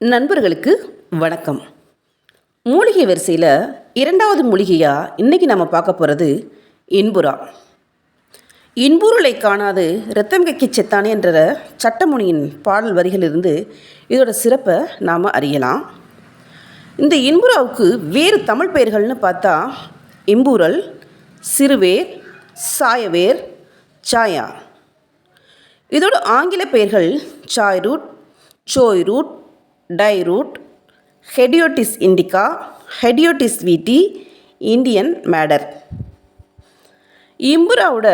நண்பர்களுக்கு வணக்கம். மூலிகை வரிசையில் இரண்டாவது மூலிகையாக இன்றைக்கி நம்ம பார்க்க போகிறது இன்புரா இன்புருளை காணாது ரத்தம் கக்கி செத்தானே என்ற சட்டமுனியின் பாடல் வரிகளிலிருந்து இதோட சிறப்பை நாம் அறியலாம். இந்த இன்புறாவுக்கு வேறு தமிழ் பெயர்கள்னு பார்த்தா இம்பூரல் சிறுவேர் சாயவேர் சாயா. இதோட ஆங்கில பெயர்கள் chay root choy root dye root hedyotis indica hedyotis வீட்டி Indian madder. இம்புராவோட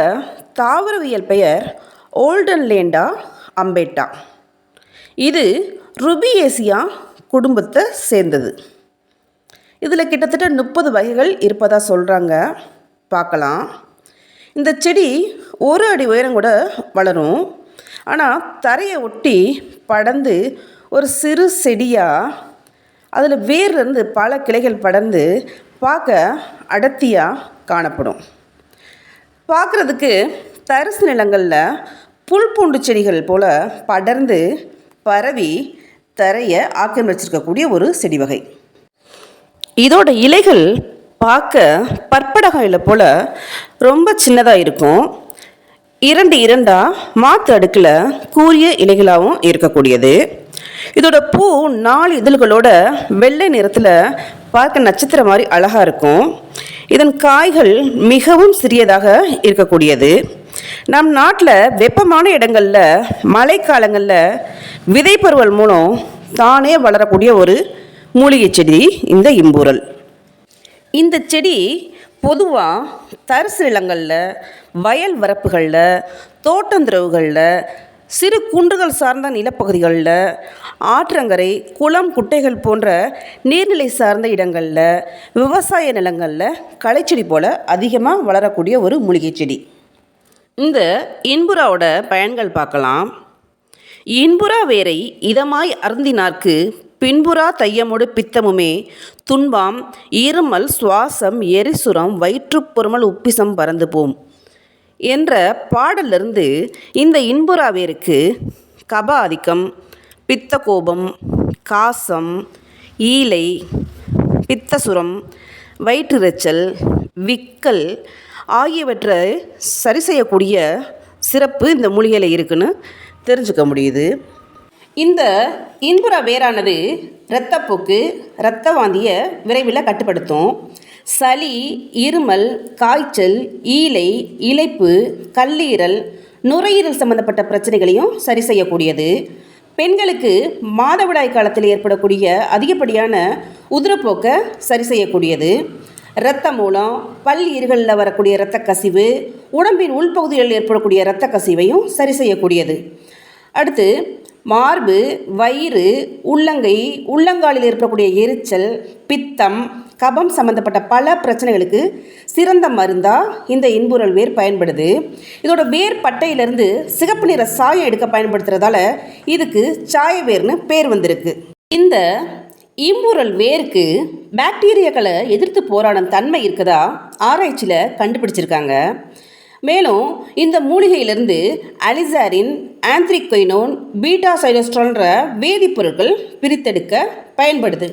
தாவரவியல் பெயர் ஓல்டன் லேண்டா அம்பேட்டா. இது ருபியேசியா குடும்பத்தை சேர்ந்தது. இதில் கிட்டத்தட்ட முப்பது வகைகள் இருப்பதாக சொல்கிறாங்க பார்க்கலாம். இந்த செடி ஒரு அடி உயரம் கூட வளரும். ஆனால் தரையை ஒட்டி படந்து ஒரு சிறு செடியாக அதில் வேர்லேருந்து பல கிளைகள் படர்ந்து பார்க்க அடர்த்தியாக காணப்படும். பார்க்குறதுக்கு தரிசு நிலங்களில் புல் பூண்டு செடிகள் போல் படர்ந்து பரவி தரையை ஆக்கிரமிச்சிருக்கக்கூடிய ஒரு செடி வகை. இதோட இலைகள் பார்க்க பற்படகம் இலை போல் ரொம்ப சின்னதாக இருக்கும். இரண்டு இரண்டாக மாற்று அடுக்கில் கூரிய இலைகளாகவும் இருக்கக்கூடியது. இதோட பூ நாலு இதழ்களோட வெள்ளை நிறத்தில் பார்க்க நட்சத்திரம் மாதிரி அழகாக இருக்கும். இதன் காய்கள் மிகவும் சிறியதாக இருக்கக்கூடியது. நம் நாட்டில் வெப்பமான இடங்களில் மழைக்காலங்களில் விதைப்பருவல் மூலம் தானே வளரக்கூடிய ஒரு மூலிகை செடி இந்த இம்பூரல். இந்த செடி பொதுவாக தரிசு நிலங்களில் வயல் வரப்புகளில் தோட்டந்திரவுகளில் சிறு குன்றுகள் சார்ந்த நிலப்பகுதிகளில் ஆற்றங்கரை குளம் குட்டைகள் போன்ற நீர்நிலை சார்ந்த இடங்களில் விவசாய நிலங்களில் களைச்செடி போல் அதிகமாக வளரக்கூடிய ஒரு மூலிகை செடி. இந்த இன்புறாவோட பயன்கள் பார்க்கலாம். இன்புறா வேரை இதமாய் அருந்தினார்க்கு பின்புறா தையமோடு பித்தமுமே துன்பாம் இருமல் சுவாசம் எரிசுரம் வயிற்றுப்பொருமல் உப்பிசம் பறந்து போம் என்ற பாடலிருந்து இந்த இன்புறாவேருக்கு கப ஆதிக்கம் பித்த கோபம் காசம் ஈலை பித்தசுரம் வயிற்றிரைச்சல் விக்கல் ஆகியவற்றை சரி செய்யக்கூடிய சிறப்பு இந்த மூலிகையில் இருக்குன்னு தெரிஞ்சுக்க முடியுது. இந்த இன்புற வேரானது இரத்தப்போக்கு இரத்த வாந்தியை விரைவில் கட்டுப்படுத்தும். சளி இருமல் காய்ச்சல் ஈலை இழைப்பு கல்லீரல் நுரையீரல் சம்பந்தப்பட்ட பிரச்சனைகளையும் சரி செய்யக்கூடியது. பெண்களுக்கு மாதவிடாய் காலத்தில் ஏற்படக்கூடிய அதிகப்படியான உதிரப்போக்கை சரி செய்யக்கூடியது. இரத்த மூலம் பல் ஈறுகளில் வரக்கூடிய இரத்த கசிவு உடம்பின் உள்பகுதிகளில் ஏற்படக்கூடிய இரத்த கசிவையும் சரி செய்யக்கூடியது. அடுத்து மார்பு வயிறு உள்ளங்கை உள்ளங்காலில் ஏற்படக்கூடிய எரிச்சல் பித்தம் கபம் சம்மந்தப்பட்ட பல பிரச்சனைகளுக்கு சிறந்த மருந்தாக இந்த இன்புரல் வேர் பயன்படுது. இதோட வேர் பட்டையிலிருந்து சிகப்பு நிற சாயம் எடுக்க பயன்படுத்துகிறதால இதுக்கு சாய வேர்னு பேர் வந்திருக்கு. இந்த இம்புரல் வேருக்கு பாக்டீரியாக்களை எதிர்த்து போராடும் தன்மை இருக்குதா ஆராய்ச்சியில் கண்டுபிடிச்சிருக்காங்க. மேலும் இந்த மூலிகையிலிருந்து அலிசாரின் ஆந்த்ரிக்வைனோன் பீட்டா சைலோஸ்ட்ரால்ன்ற வேதிப்பொருட்கள் பிரித்தெடுக்க பயன்படுது.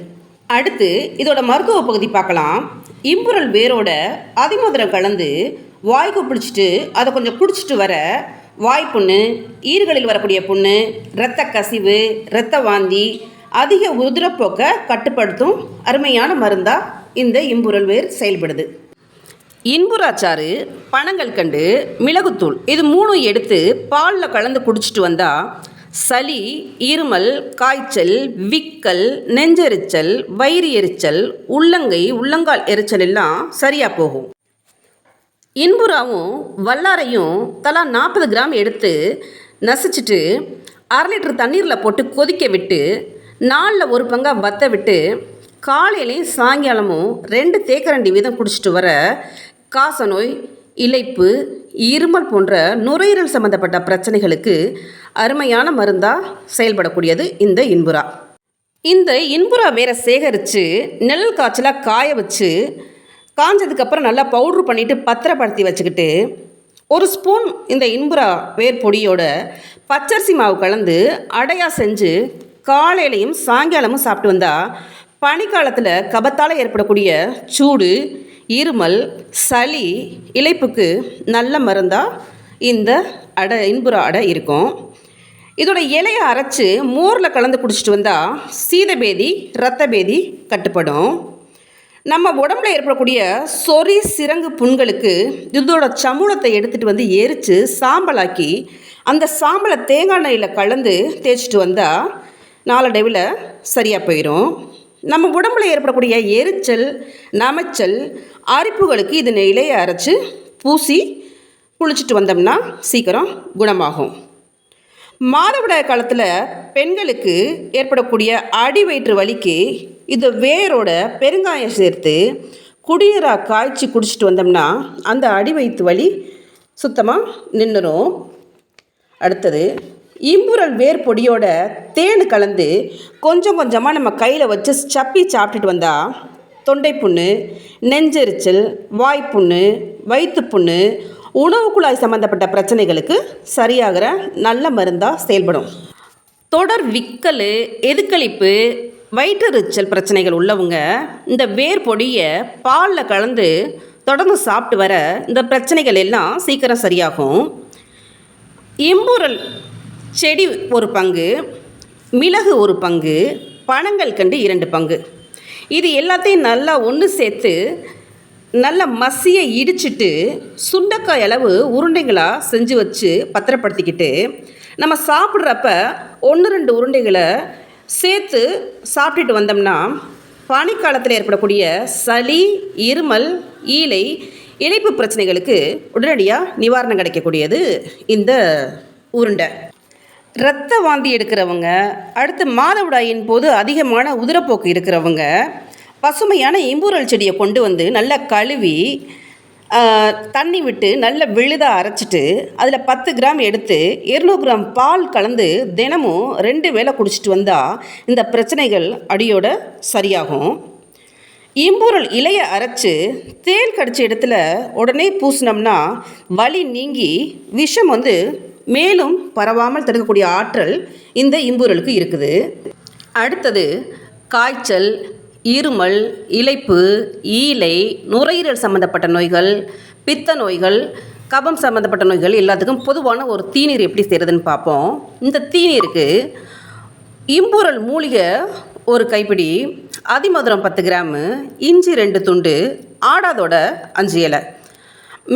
அடுத்து இதோட மருத்துவ பகுதி பார்க்கலாம். இம்புரல் வேரோட அதிமதுரம் கலந்து வாய்க்கு பிடிச்சிட்டு அதை கொஞ்சம் குடிச்சிட்டு வர வாய்ப்புண்ணு ஈறுகளில் வரக்கூடிய புண்ணு இரத்த கசிவு இரத்த வாந்தி அதிக உதிரப்போக்கை கட்டுப்படுத்தும் அருமையான மருந்தாக இந்த இம்புரல் வேர் செயல்படுது. இன்புராச்சாறு பனங்கள் கண்டு மிளகுத்தூள் இது மூணும் எடுத்து பாலில் கலந்து குடிச்சிட்டு வந்தால் சளி இருமல் காய்ச்சல் விக்கல் நெஞ்செரிச்சல் வயிறு எரிச்சல் உள்ளங்கை உள்ளங்கால் எரிச்சல் எல்லாம் சரியாக போகும். இன்புறாவும் வல்லாரையும் தலா நாற்பது கிராம் எடுத்து நசிச்சிட்டு அரை லிட்டர் தண்ணீரில் போட்டு கொதிக்க விட்டு நாளில் ஒரு பங்காக வத்த விட்டு காலையிலையும் சாயங்காலமும் ரெண்டு தேக்கரண்டி வீதம் குடிச்சிட்டு வர காசநோய் இலைப்பு இருமல் போன்ற நுரையீரல் சம்பந்தப்பட்ட பிரச்சனைகளுக்கு அருமையான மருந்தாக செயல்படக்கூடியது இந்த இன்புரா இந்த இன்புரா வேரை சேகரித்து நிழல் காய்ச்சலாக காய வச்சு காஞ்சதுக்கப்புறம் நல்லா பவுட்ரு பண்ணிவிட்டு பத்திரப்படுத்தி வச்சுக்கிட்டு ஒரு ஸ்பூன் இந்த இன்புரா வேர் பொடியோட பச்சரிசி மாவு கலந்து அடையாக செஞ்சு காலையிலையும் சாயங்காலமும் சாப்பிட்டு வந்தால் பனிக்காலத்தில் கபத்தால் ஏற்படக்கூடிய சூடு இருமல் சளி இழைப்புக்கு நல்ல மருந்தாக இந்த அடை இன்புற அடை இருக்கும். இதோட இலையை அரைச்சி மோரில் கலந்து குடிச்சிட்டு வந்தால் சீதபேதி இரத்தபேதி கட்டுப்படும். நம்ம உடம்புல ஏற்படக்கூடிய சொறி சிறங்கு புண்களுக்கு இதோட சமூலத்தை எடுத்துகிட்டு வந்து எரித்து சாம்பலாக்கி அந்த சாம்பலை தேங்காய் எண்ணெயில் கலந்து தேய்ச்சிட்டு வந்தால் நாளடைவில் சரியாக போயிடும் நம்ம உடம்புல ஏற்படக்கூடிய எரிச்சல் நமைச்சல் அரிப்புகளுக்கு இது இலையை அரைச்சி பூசி குளிச்சுட்டு வந்தோம்னா சீக்கிரம் குணமாகும். மாதவிடாய் காலத்தில் பெண்களுக்கு ஏற்படக்கூடிய அடி வயிற்று வலிக்கு இது வேரோட பெருங்காயம் சேர்த்து குடிநீராக காய்ச்சி குடிச்சிட்டு வந்தோம்னா அந்த அடி வயிற்று வலி சுத்தமாக நின்றுரும் அடுத்தது இம்புரல் வேர் பொடியோட தேன் கலந்து கொஞ்சம் கொஞ்சமாக நம்ம கையில் வச்சு சப்பி சாப்பிட்டுட்டு வந்தால் தொண்டை புண்ணு நெஞ்செரிச்சல் வாய்ப்புண்ணு வயிற்றுப்புண்ணு உணவு குழாய் சம்மந்தப்பட்ட பிரச்சனைகளுக்கு சரியாகிற நல்ல மருந்தாக செயல்படும். தொடர் விக்கல் எதுக்களிப்பு வயிற்றெரிச்சல் பிரச்சனைகள் உள்ளவங்க இந்த வேர் பொடியை பாலில் கலந்து தொடர்ந்து சாப்பிட்டு வர இந்த பிரச்சனைகள் எல்லாம் சீக்கிரம் சரியாகும். இம்புரல் செடி ஒரு பங்கு மிளகு ஒரு பங்கு பனங்கள் கண்டு இரண்டு பங்கு. இது எல்லாத்தையும் நல்லா ஒன்று சேர்த்து நல்ல மசியை இடிச்சிட்டு சுண்டக்காய் அளவு உருண்டைகளாக செஞ்சு வச்சு பத்திரப்படுத்திக்கிட்டு நம்ம சாப்பிட்றப்ப ஒன்று ரெண்டு உருண்டைகளை சேர்த்து சாப்பிட்டுட்டு வந்தோம்னா பனிக்காலத்தில் ஏற்படக்கூடிய சளி இருமல் ஈலை இணைப்பு பிரச்சனைகளுக்கு உடனடியாக நிவாரணம் கிடைக்கக்கூடியது இந்த உருண்டை. இரத்த வாந்தி எடுக்கிறவங்க அடுத்து மாதவிடாயின் போது அதிகமான உதிரப்போக்கு இருக்கிறவங்க பசுமையான இம்பூரல் செடியை கொண்டு வந்து நல்லா கழுவி தண்ணி விட்டு நல்ல விழுதாக அரைச்சிட்டு அதில் பத்து கிராம் எடுத்து இருநூறு கிராம் பால் கலந்து தினமும் ரெண்டு வேளை குடிச்சிட்டு வந்தால் இந்த பிரச்சனைகள் அடியோட சரியாகும். இம்பூரல் இலையை அரைச்சு தேன் கடிச்ச இடத்துல உடனே பூசினோம்னா வலி நீங்கி விஷம் வந்து மேலும் பரவாமல் தடுக்கக்கூடிய ஆற்றல் இந்த இம்பூரலுக்கு இருக்குது. அடுத்தது காய்ச்சல் இருமல் இழைப்பு ஈலை நுரையீரல் சம்மந்தப்பட்ட நோய்கள் பித்த நோய்கள் கபம் சம்மந்தப்பட்ட நோய்கள் எல்லாத்துக்கும் பொதுவான ஒரு தீநீர் எப்படி செய்கிறதுன்னு பார்ப்போம். இந்த தீநீருக்கு இம்பூரல் மூலிகை ஒரு கைப்பிடி அதிமதுரம் பத்து கிராமு இஞ்சி ரெண்டு துண்டு ஆடாதோட அஞ்சு இலை.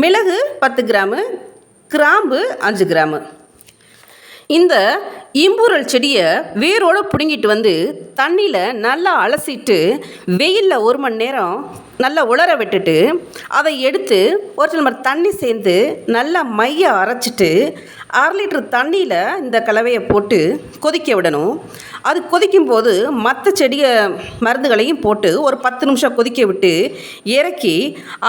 மிளகு பத்து கிராமு கிராம்பு அஞ்சு கிராமு. இந்த இம்பூரல் செடியை வேரோடு பிடுங்கிட்டு வந்து தண்ணியில் நல்லா அலசிட்டு வெயிலில் ஒரு மணி நேரம் நல்லா உலர விட்டுட்டு அதை எடுத்து ஒரு டம்ளர் தண்ணி சேர்ந்து நல்லா மைய அரைச்சிட்டு அரை லிட்டர் தண்ணியில் இந்த கலவையை போட்டு கொதிக்க விடணும். அது கொதிக்கும் போது மற்ற செடியை மருந்துகளையும் போட்டு ஒரு பத்து நிமிஷம் கொதிக்க விட்டு இறக்கி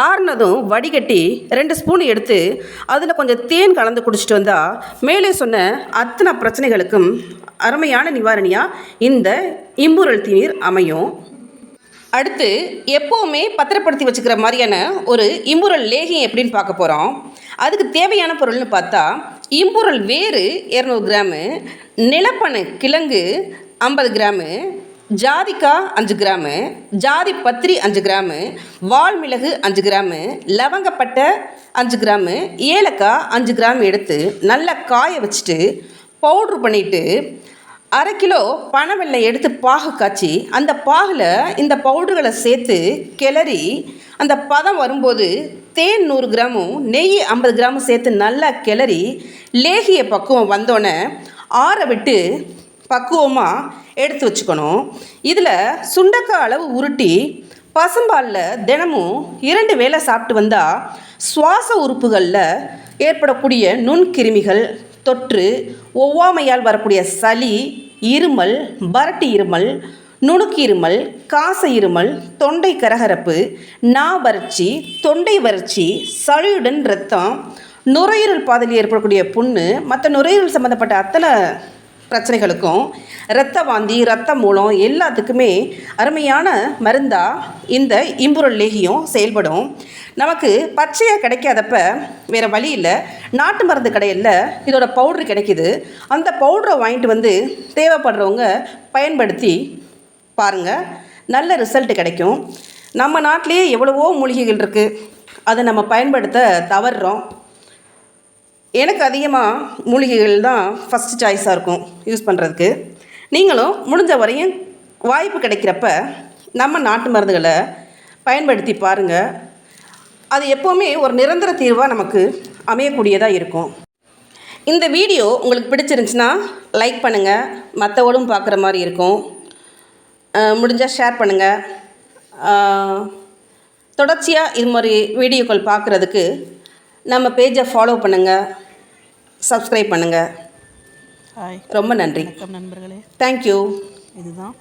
ஆறுனதும் வடிகட்டி ரெண்டு ஸ்பூன் எடுத்து அதில் கொஞ்சம் தேன் கலந்து குடிச்சிட்டு வந்தால் மேலே சொன்ன அத்தனை பிரச்சனைகளுக்கும் அருமையான நிவாரணியாக இந்த இம்பூரல் தீநீர் அமையும். அடுத்து எப்போவுமே பத்திரப்படுத்தி வச்சுக்கிற மாதிரியான ஒரு இம்புரல் லேகியம் எப்படின்னு பார்க்க போகிறோம் அதுக்கு தேவையான பொருள்னு பார்த்தா இம்புரல் வேறு இரநூறு கிராமு நிலப்பனை கிழங்கு ஐம்பது கிராமு ஜாதிக்காய் அஞ்சு கிராமு ஜாதி பத்திரி அஞ்சு கிராமு வால்மிளகு அஞ்சு கிராமு லவங்கப்பட்டை அஞ்சு கிராமு ஏலக்காய் அஞ்சு கிராம் எடுத்து நல்லா காய வச்சுட்டு பவுட்ரு பண்ணிவிட்டு அரை கிலோ பனவெல்லை எடுத்து பாகு காய்ச்சி அந்த பாகில் இந்த பவுடர்களை சேர்த்து கிளறி அந்த பதம் வரும்போது தேன் நூறு கிராமும் நெய் ஐம்பது கிராமும் சேர்த்து நல்லா கிளறி லேகிய பக்குவம் வந்தோடனே ஆற விட்டு பக்குவமாக எடுத்து வச்சுக்கணும். இதில் சுண்டக்காய் அளவு உருட்டி பசும்பாலில் தினமும் இரண்டு வேளை சாப்பிட்டு வந்தால் சுவாச உறுப்புகளில் ஏற்படக்கூடிய நுண்கிருமிகள் தொற்று ஒவ்வாமையால் வரக்கூடிய சளி இருமல் பரட்டு இருமல் நுணுக்கு இருமல் காச இருமல் தொண்டை கரகரப்பு நா வறட்சி தொண்டை வறட்சி சளியுடன் இரத்தம் நுரையீரல் பாதையில் ஏற்படக்கூடிய புண்ணு மற்ற நுரையீரல் சம்மந்தப்பட்ட அத்தனை பிரச்சனைகளுக்கும் இரத்த வாந்தி இரத்த மூலம் எல்லாத்துக்குமே அருமையான மருந்தாக இந்த இம்புரல் லேகியம் செயல்படும். நமக்கு பச்சையாக கிடைக்காதப்ப வேறு வழி இல்லை. நாட்டு மருந்து கடையில் இதோட பவுட்ரு கிடைக்கிது. அந்த பவுட்ரை வாங்கிட்டு வந்து தேவைப்படுறவங்க பயன்படுத்தி பாருங்கள் நல்ல ரிசல்ட் கிடைக்கும். நம்ம நாட்டிலேயே எவ்வளவோ மூலிகைகள் இருக்குது அதை நம்ம பயன்படுத்த தவறுறோம். எனக்கு அதிகமாக மூலிகைகள் தான் ஃபஸ்ட்டு சாய்ஸாக இருக்கும் யூஸ் பண்ணுறதுக்கு நீங்களும் முடிஞ்ச வரையும் வாய்ப்பு கிடைக்கிறப்ப நம்ம நாட்டு மருந்துகளை பயன்படுத்தி பாருங்கள் அது எப்போவுமே ஒரு நிரந்தர தீர்வாக நமக்கு அமையக்கூடியதாக இருக்கும். இந்த வீடியோ உங்களுக்கு பிடிச்சிருந்துச்சுன்னா லைக் பண்ணுங்கள் மற்றவங்களும் பார்க்குற மாதிரி இருக்கும். முடிஞ்சால் ஷேர் பண்ணுங்கள் தொடர்ச்சியாக இது மாதிரி வீடியோக்கள் பார்க்குறதுக்கு நம்ம பேஜை ஃபாலோ பண்ணுங்கள் சப்ஸ்கிரைப் பண்ணுங்கள் ஹாய் ரொம்ப நன்றி. வணக்கம் நண்பர்களே. தேங்க்யூ இதுதான்.